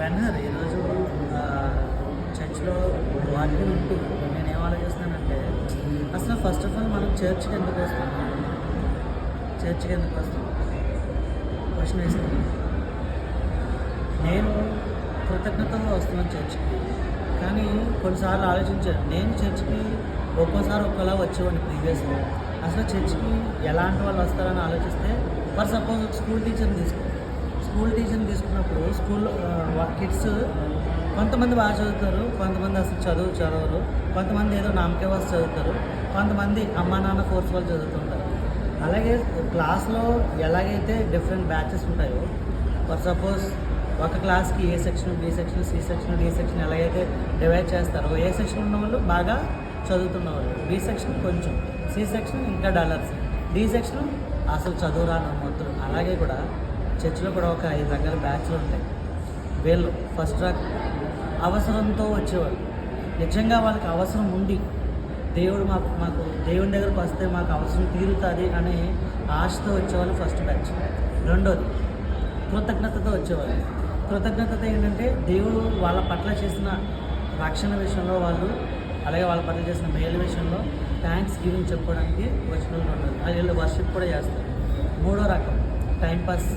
బెనర్ ఈరోజు చర్చ్లో వాటిని ఉంటూ నేను ఏం ఆలోచిస్తున్నానంటే అసలు ఫస్ట్ ఆఫ్ ఆల్ మనం చర్చ్కి ఎందుకు వస్తాం చర్చ్కి ఎందుకు వస్తాం క్వశ్చన్ వేస్తున్నాను నేను కృతజ్ఞతలో వస్తున్నాను చర్చ్కి కానీ కొన్నిసార్లు ఆలోచించాను నేను చర్చ్కి ఒక్కోసారి ఒక్కోలా వచ్చేవాడిని ప్రీవియస్లో అసలు చర్చ్కి ఎలాంటి వాళ్ళు వస్తారని ఆలోచిస్తే ఫర్ సపోజ్ స్కూల్ టీచర్ని తీసుకో స్కూల్ టీచర్ తీసుకున్నప్పుడు స్కూల్ కిడ్స్ కొంతమంది బాగా చదువుతారు కొంతమంది అసలు చదువు చదవరు కొంతమంది ఏదో నామకే వాసి చదువుతారు కొంతమంది అమ్మా నాన్న కోర్స్ వాళ్ళు చదువుతుంటారు. అలాగే క్లాస్లో ఎలాగైతే డిఫరెంట్ బ్యాచెస్ ఉంటాయో ఫర్ సపోజ్ ఒక క్లాస్కి A section B section C section D section ఎలాగైతే డివైడ్ చేస్తారో ఏ సెక్షన్ ఉన్న వాళ్ళు బాగా చదువుతున్న వాళ్ళు బి సెక్షన్ కొంచెం సి సెక్షన్ ఇంకా డాలర్స్ డి సెక్షన్ అసలు చదువు రాని అలాగే కూడా చర్చిలో కూడా ఒక ఐదు రకాల బ్యాచ్లు ఉంటాయి. వీళ్ళు ఫస్ట్ ర్యాంక్ అవసరంతో వచ్చేవాళ్ళు. నిజంగా వాళ్ళకి అవసరం ఉండి దేవుడు మాకు మాకు దేవుని దగ్గరకు వస్తే మాకు అవసరం తీరుతుంది అనే ఆశతో వచ్చేవాళ్ళు ఫస్ట్ బ్యాచ్. రెండోది కృతజ్ఞతతో వచ్చేవాళ్ళు. కృతజ్ఞతతో ఏంటంటే దేవుడు వాళ్ళ పట్ల చేసిన రక్షణ విషయంలో వాళ్ళు అలాగే వాళ్ళ పట్ల చేసిన మేలు విషయంలో థ్యాంక్స్ గివింగ్ చెప్పుకోవడానికి వచ్చిన వాళ్ళు అది వీళ్ళు వర్షిప్ కూడా చేస్తారు. మూడో రకం టైంపాస్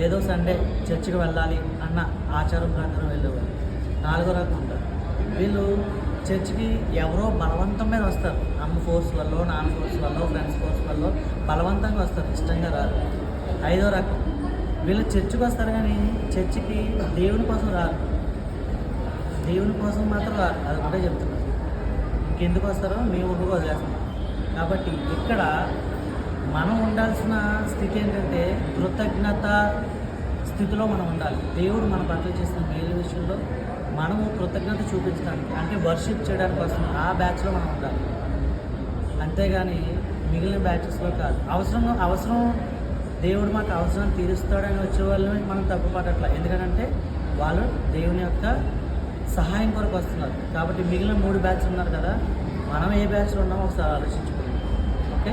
ఏదో సండే చర్చికి వెళ్ళాలి అన్న ఆచారం ప్రకారం వెళ్ళేవాళ్ళు. నాలుగో రకం ఉంటారు. వీళ్ళు చర్చికి ఎవరో బలవంతం మీద వస్తారు. అమ్మ ఫోర్స్ వల్ల నాన్న ఫోర్స్ వల్ల ఫ్రెండ్స్ ఫోర్స్ వల్ల బలవంతంగా వస్తారు. ఇష్టంగా రారు. ఐదో రకం. వీళ్ళు చర్చికి వస్తారు కానీ చర్చికి దేవుని కోసం రారు. దేవుని కోసం మాత్రం రారు. అది ఒకటే చెప్తున్నారు ఇంకెందుకు వస్తారో? మేము ఊరుకు కాబట్టి ఇక్కడ మనం ఉండాల్సిన స్థితి ఏంటంటే కృతజ్ఞత స్థితిలో మనం ఉండాలి. దేవుడు మన పట్ల చేసిన మేలు విషయంలో మనము కృతజ్ఞత చూపించడానికి అంటే వర్షిప్ చేయడానికి వస్తుంది ఆ బ్యాచ్లో మనం ఉండాలి. అంతేగాని మిగిలిన బ్యాచెస్లో కాదు. అవసరం అవసరం దేవుడు మాకు అవసరం తీరుస్తాడని వచ్చే వాళ్ళని మనం తప్పుపట్టట్ల. ఎందుకంటే వాళ్ళు దేవుని యొక్క సహాయం కొరకు వస్తున్నారు. కాబట్టి మిగిలిన మూడు బ్యాచ్లు ఉన్నారు కదా మనం ఏ బ్యాచ్లో ఉన్నామో ఒకసారి ఆలోచించుకోండి. ఓకే